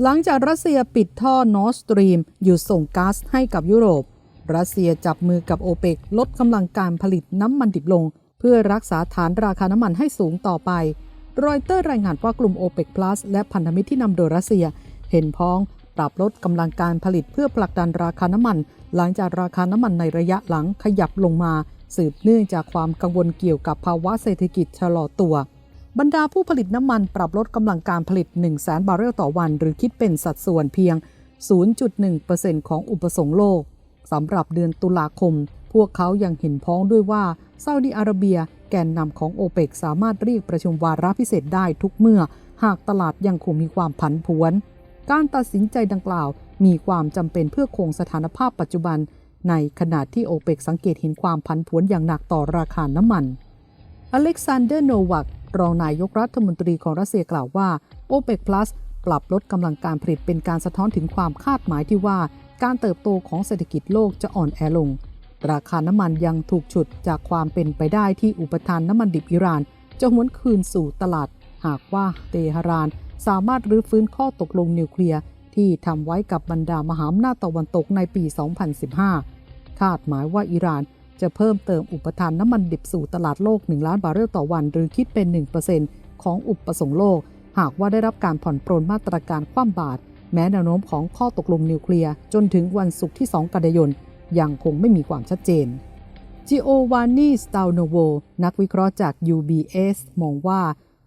หลังจากรัสเซียปิดท่อนอร์สตรีม หยุดส่งก๊าซให้กับยุโรป รัสเซียจับมือกับโอเปกลดกำลังการผลิตน้ำมันดิบลง เพื่อรักษาฐานราคาน้ำมันให้สูงต่อไป รอยเตอร์รายงานว่ากลุ่มโอเปก Plus และพันธมิตรที่นำโดยรัสเซีย เห็นพ้องปรับลดกำลังการผลิตเพื่อผลักดันราคาน้ำมัน หลังจากราคาน้ำมันในระยะหลังขยับลงมา สืบเนื่องจากความกังวลเกี่ยวกับภาวะเศรษฐกิจชะลอตัว บรรดาผู้ผลิตน้ำมันปรับลดกำลังการผลิต 1 0 0 0 0แบาร์เรลต่อวัน หรือคิดเป็นสัดส่วนเพียง 0.1%ของอุปสงค์โลกสำหรับเดือนตุลาคม พวกเขายังเห็นพ้องด้วยว่าซาอุดิอาระเบียแกนนำของโอเปกสามารถเรียกประชุมวาระพิเศษได้ทุกเมื่อ หากตลาดยังคงมีความผันผวน การตัดสินใจดังกล่าว มีความจำเป็นเพื่อคงสถานภาพปัจจุบัน ในขณะที่โอเปกสังเกตเห็นความผันผวนอย่างหนักต่อราคาน้ำมัน อเล็กซานเดอร์โนวัก รองนายกรัฐมนตรีของรัสเซียกล่าวว่า o p e c Plus ปรับลดกำลังการผลิตเป็นการสะท้อนถึงความคาดหมายที่ว่า การเติบโตของเศรษฐกิจโลกจะอ่อนแอลง ราคาน้ำมันยังถูกฉุดจากความเป็นไปได้ที่อุปทานน้ำมันดิบอิหร่าน จะหวนคืนสู่ตลาด หากว่าเตหะราน สามารถรื้อฟื้นข้อตกลงนิวเคลียร์ที่ทำไว้กับบรรดามหาอำนาจตะวันตกในปี 2015 คาดหมายว่าอิหร่าน จะเพิ่มเติมอุปทานน้ำมันดิบสู่ตลาดโลก 1 ล้านบาร์เรลต่อวัน หรือคิดเป็น 1%ของอุปสงค์โลก หากว่าได้รับการผ่อนปรนมาตรการคว่ำบาตรแม้แนวโน้มของข้อตกลงนิวเคลียร์จนถึงวันศุกร์ที่ 2 กันยายนยังคงไม่มีความชัดเจนจิโอวานีสตาโนโวนักวิเคราะห์จาก UBS มองว่า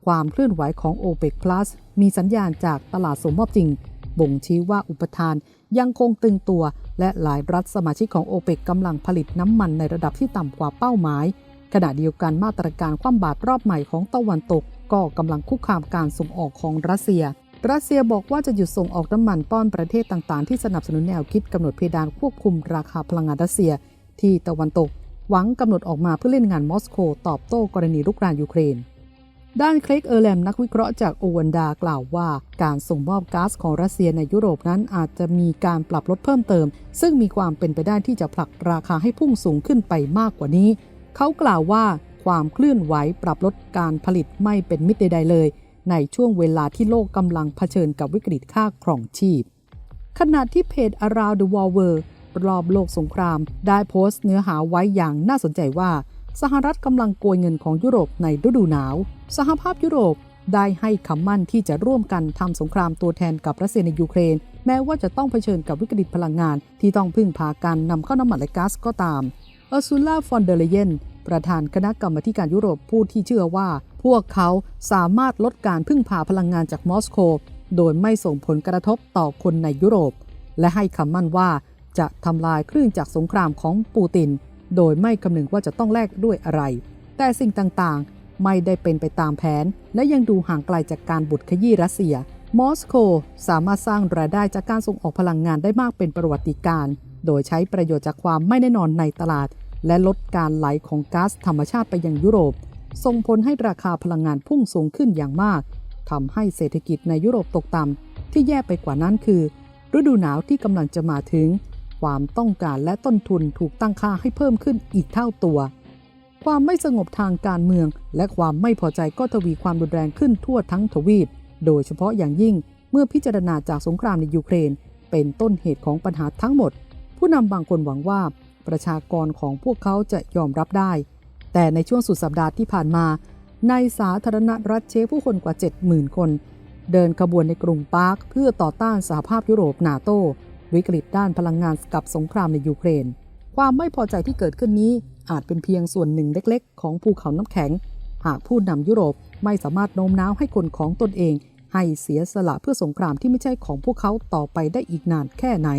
ความเคลื่อนไหวของ OPEC Plus มีสัญญาณจากตลาดสมมอบจริง บ่งชี้ว่าอุปทาน ยังคงตึงตัว และหลายรัฐสมาชิกของโอเปกกำลังผลิตน้ำมันในระดับที่ต่ำกว่าเป้าหมาย ขณะเดียวกันมาตรการคว่ำบาตรรอบใหม่ของตะวันตก ก็กำลังคุกคามการส่งออกของรัสเซีย รัสเซียบอกว่าจะหยุดส่งออกน้ำมันป้อนประเทศต่างๆ ที่สนับสนุนแนวคิดกำหนดเพดานควบคุมราคาพลังงานรัสเซีย ที่ตะวันตก หวังกำหนดออกมาเพื่อเล่นงานมอสโกตอบโต้กรณีรุกรานยูเครน ด้านเคลกเออร์แลมนักวิเคราะห์จากโอวันดากล่าวว่า การส่งมอบก๊าซของรัสเซียในยุโรปนั้นอาจจะมีการปรับลดเพิ่มเติม ซึ่งมีความเป็นไปได้ที่จะผลักราคาให้พุ่งสูงขึ้นไปมากกว่านี้ เขากล่าวว่าความเคลื่อนไหวปรับลดการผลิตไม่เป็นมิตรใดๆเลย ในช่วงเวลาที่โลกกำลังเผชิญกับวิกฤตค่าครองชีพ ขณะที่เพจ Around the World World รอบโลกสงคราม ได้โพสต์เนื้อหาไว้อย่างน่าสนใจว่า สหรัฐกำลังโกยเงินของยุโรปในฤดูหนาว สหภาพยุโรปได้ให้คำมั่นที่จะร่วมกันทำสงครามตัวแทนกับรัสเซียในยูเครน แม้ว่าจะต้องเผชิญกับวิกฤตพลังงาน ที่ต้องพึ่งพาการนำเข้าน้ำมันและก๊าซก็ตามเออร์ซูล่าฟอนเดเลเยนประธานคณะกรรมการยุโรปผู้ที่เชื่อว่า พวกเขาสามารถลดการพึ่งพาพลังงานจากมอสโก โดยไม่ส่งผลกระทบต่อคนในยุโรป และให้คำมั่นว่าจะทำลายเครื่องจักรสงครามของปูติน โดยไม่คำนึงว่าจะต้องแลกด้วยอะไร แต่สิ่งต่างๆ ไม่ได้เป็นไปตามแผน และยังดูห่างไกลจากการบุดขยี้รัสเซีย มอสโกสามารถสร้างรายได้จากการส่งออกพลังงานได้มากเป็นประวัติการ โดยใช้ประโยชน์จากความไม่แน่นอนในตลาด และลดการไหลของก๊าซธรรมชาติไปยังยุโรป ส่งผลให้ราคาพลังงานพุ่งสูงขึ้นอย่างมากทำให้เศรษฐกิจในยุโรปตกต่ำที่แย่ไปกว่านั้นคือ ฤดูหนาวที่กำลังจะมาถึง ความต้องการและต้นทุนถูกตั้งค่าให้เพิ่มขึ้นอีกเท่าตัว ความไม่สงบทางการเมือง และความไม่พอใจก็ทวีความรุนแรงขึ้นทั่วทั้งทวีป โดยเฉพาะอย่างยิ่งเมื่อพิจารณาจากสงครามในยูเครน เป็นต้นเหตุของปัญหาทั้งหมด ผู้นำบางคนหวังว่า ประชากรของพวกเขาจะยอมรับได้ แต่ในช่วงสุดสัปดาห์ที่ผ่านมา ในสาธารณรัฐเชคผู้คนกว่า 70,000 คน เดินขบวนในกรุงปาร์คเพื่อต่อต้านสหภาพยุโรปนาโต วิกฤตด้านพลังงานกับสงครามในยูเครน ความไม่พอใจที่เกิดขึ้นนี้อาจเป็นเพียงส่วนหนึ่งเล็กๆ ของภูเขาน้ำแข็ง หากผู้นำยุโรปไม่สามารถโน้มน้าวให้คนของตนเอง ให้เสียสละเพื่อสงครามที่ไม่ใช่ของพวกเขาต่อไปได้อีกนานแค่ไหน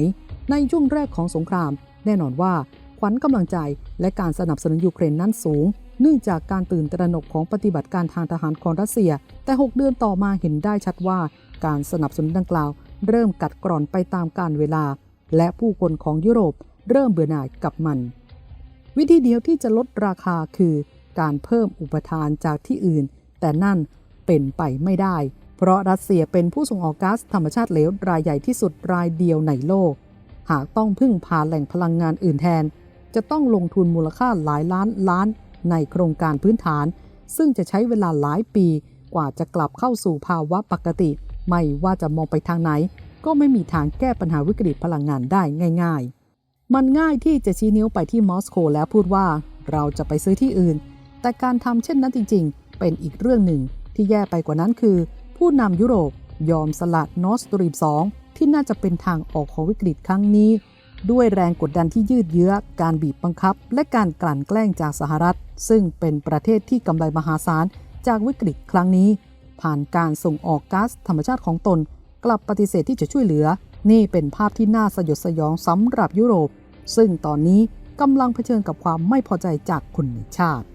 ในช่วงแรกของสงคราม แน่นอนว่าขวัญกำลังใจและการสนับสนุนยูเครนนั้นสูง เนื่องจากการตื่นตระหนกของปฏิบัติการทางทหารของรัสเซีย แต่ 6 เดือนต่อมาเห็นได้ชัดว่า การสนับสนุนดังกล่าว เริ่มกัดกร่อนไปตามกาลเวลา และผู้คนของยุโรปเริ่มเบื่อหน่ายกับมัน วิธีเดียวที่จะลดราคาคือการเพิ่มอุปทานจากที่อื่น แต่นั่นเป็นไปไม่ได้ เพราะรัสเซียเป็นผู้ส่งออกก๊าซธรรมชาติเหลวรายใหญ่ที่สุดรายเดียวในโลก หากต้องพึ่งพาแหล่งพลังงานอื่นแทน จะต้องลงทุนมูลค่าหลายล้านล้านในโครงการพื้นฐาน ซึ่งจะใช้เวลาหลายปีกว่าจะกลับเข้าสู่ภาวะปกติ ไม่ว่าจะมองไปทางไหน ก็ไม่มีทางแก้ปัญหาวิกฤตพลังงานได้ง่าย ๆ มันง่ายที่จะชี้นิ้วไปที่มอสโกแล้วพูดว่าเราจะไปซื้อที่อื่น แต่การทำเช่นนั้นจริง ๆ เป็นอีกเรื่องหนึ่งที่แย่ไปกว่านั้นคือ ผู้นำยุโรปยอมสละนอสตรีม 2 ที่น่าจะเป็นทางออกของวิกฤตครั้งนี้ ด้วยแรงกดดันที่ยืดเยื้อ การบีบบังคับ และการกลั่นแกล้งจากสหรัฐ ซึ่งเป็นประเทศที่กำไรมหาศาลจากวิกฤตครั้งนี้ ผ่านการส่งออกก๊าซธรรมชาติของตน กลับปฏิเสธที่จะช่วยเหลือ นี่เป็นภาพที่น่าสยดสยองสำหรับยุโรป ซึ่งตอนนี้กำลังเผชิญกับความไม่พอใจจากคนในชาติ